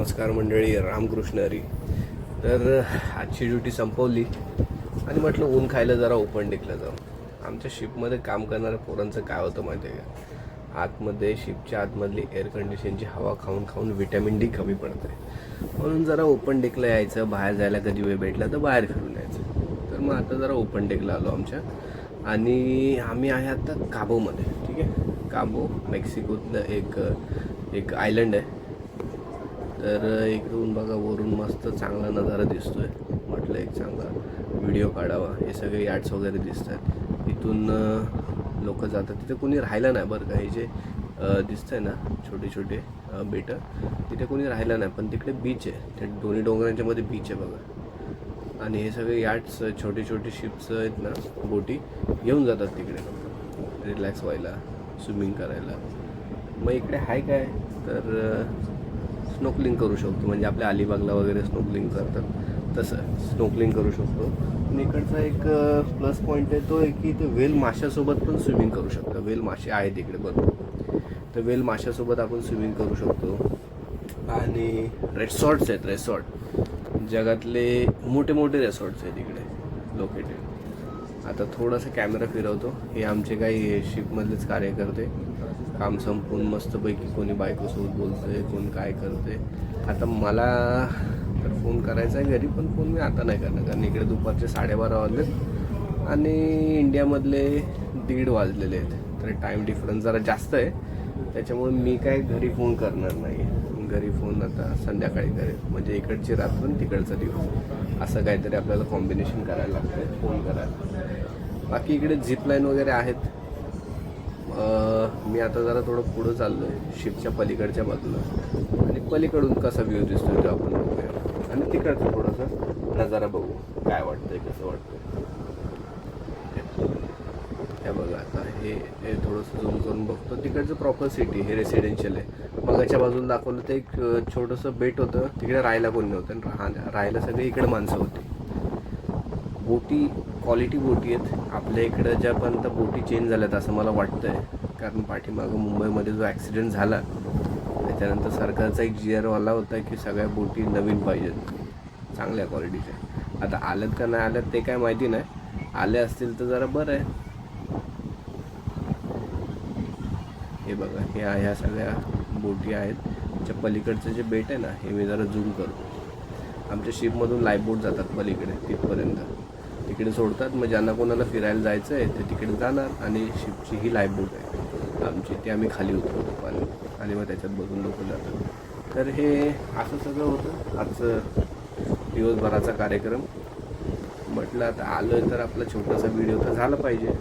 नमस्कार मंडळी रामकृष्ण हरी. तर आजची ड्युटी संपवली आणि म्हटलं ऊन खायला जरा ओपन डेकला जाऊ. आमच्या शिपमध्ये काम करणाऱ्या पोरांचं काय होतं माहिती आहे का? आतमध्ये शिपच्या आतमधली एअर कंडिशनची हवा खाऊन खाऊन विटॅमिन डी कमी पडते म्हणून जरा ओपन डेकला यायचं बाहेर जायला कधी वेळ भेटला तर बाहेर फिरून यायचं. तर मग आता जरा ओपन डेकला आलो आमच्या. आणि आम्ही आहे आता काबोमध्ये ठीक आहे? काबो मेक्सिकोतलं एक एक आयलंड आहे. तर इकडून बघा वरून मस्त चांगला नजारा दिसतोय. म्हटलं एक चांगला व्हिडिओ काढावा. हे सगळे यार्ड्स वगैरे दिसत आहेत इथून लोक जातात. तिथे कोणी राहिलं नाही बरं का. हे जे दिसतंय ना छोटे छोटे बेटं तिथे कोणी राहिलं नाही. पण तिकडे बीच आहे. त्या दोन्ही डोंगरांच्या मध्ये बीच आहे बघा. आणि हे सगळे यार्ड्स छोटे छोटे शिप्स आहेत ना बोटी येऊन जातात तिकडे. रिलॅक्स व्हायला स्विमिंग करायला. मग इकडे आहे काय? तर स्नोकलिंग करू शकतो. म्हणजे आपल्या अलिबागला वगैरे स्नोकलिंग करतात. तसं स्नोकलिंग करू शकतो. आणि इकडचा एक प्लस पॉईंट आहे तो आहे की ते वेल माशासोबत पण स्विमिंग करू शकतो. वेल मासे आहेत इकडे बरोबर तर वेल माशासोबत आपण स्विमिंग करू शकतो. आणि रेसॉर्ट्स आहेत रेसॉर्ट जगातले मोठे मोठे रेसॉर्ट्स आहेत इकडे लोकेटेड आता थोडासा कॅमेरा फिरवतो. हे आमचे काही शिपमधलेच कार्यकर्ते. काम संपून मस्तपैकी कोणी बायकोसोबत बोलतंय कोण काय करते आता मला तर फोन करायचा आहे घरी पण फोन मी आता नाही करणार कारण इकडे दुपारचे साडेबारा वाजलेत आणि इंडियामधले दीड वाजलेले आहेत. तर टाईम डिफरन्स जरा जास्त आहे. त्याच्यामुळे मी काय घरी फोन करणार नाही घरी फोन आता संध्याकाळी करेल. म्हणजे इकडची रात्र आणि तिकडचा दिवस. असं काहीतरी आपल्याला कॉम्बिनेशन करायला लागतं फोन करायला. बाकी इकडे झिपलाईन वगैरे आहेत. मी आता जरा थोडं पुढं चाललो आहे शिपच्या पलीकडच्या बाजूला. आणि पलीकडून कसा व्ह्यू दिसतो तो आपण बघूया. आणि तिकडचं थोडंसं नजारा बघू. काय वाटतंय कसं वाटतंय. हे बघा आता हे हे थोडंसं झूम करून बघतो. तिकडचं प्रॉपर सिटी हे रेसिडेन्शियल आहे. मगाच्या बाजूला दाखवलं तर एक छोटंसं बेट होतं. तिकडे राहायला कोणी नव्हतं आणि राहा राहायला सगळे इकडे माणसं होती. बोटी क्वालिटी बोटी आहेत. आपल्या इकडं ज्यापर्यंत बोटी चेंज झाल्यात असं मला वाटतं आहे कारण पाठीमागं मुंबईमध्ये जो ॲक्सिडेंट झाला त्याच्यानंतर सरकारचा एक जी आरवाला होता की सगळ्या बोटी नवीन पाहिजेत. चांगल्या क्वालिटीच्या आता आल्यात का नाही आल्यात ते काय माहिती नाही. आले असतील तर जरा बरं आहे. हे बघा हे ह्या सगळ्या बोटी आहेत. त्याच्या पलीकडचं जे बेट आहे ना हे मी जरा झूम करतो आमच्या शिपमधून लाईफ बोट जातात पलीकडे तिथपर्यंत. तिकडे सोडतात मग ज्यांना कोणाला फिरायला जायचं आहे ते तिकडे जाणार आणि शिपची ही लाईफ बोट आहे. आमची ती आम्ही खाली उतरवतो पाणी. आणि मग त्याच्यात बसून लोक जातात. तर हे असं सगळं होतं. आजचं दिवसभराचा कार्यक्रम. म्हटलं आता आलं तर आपला छोटासा व्हिडिओ तर झाला पाहिजे.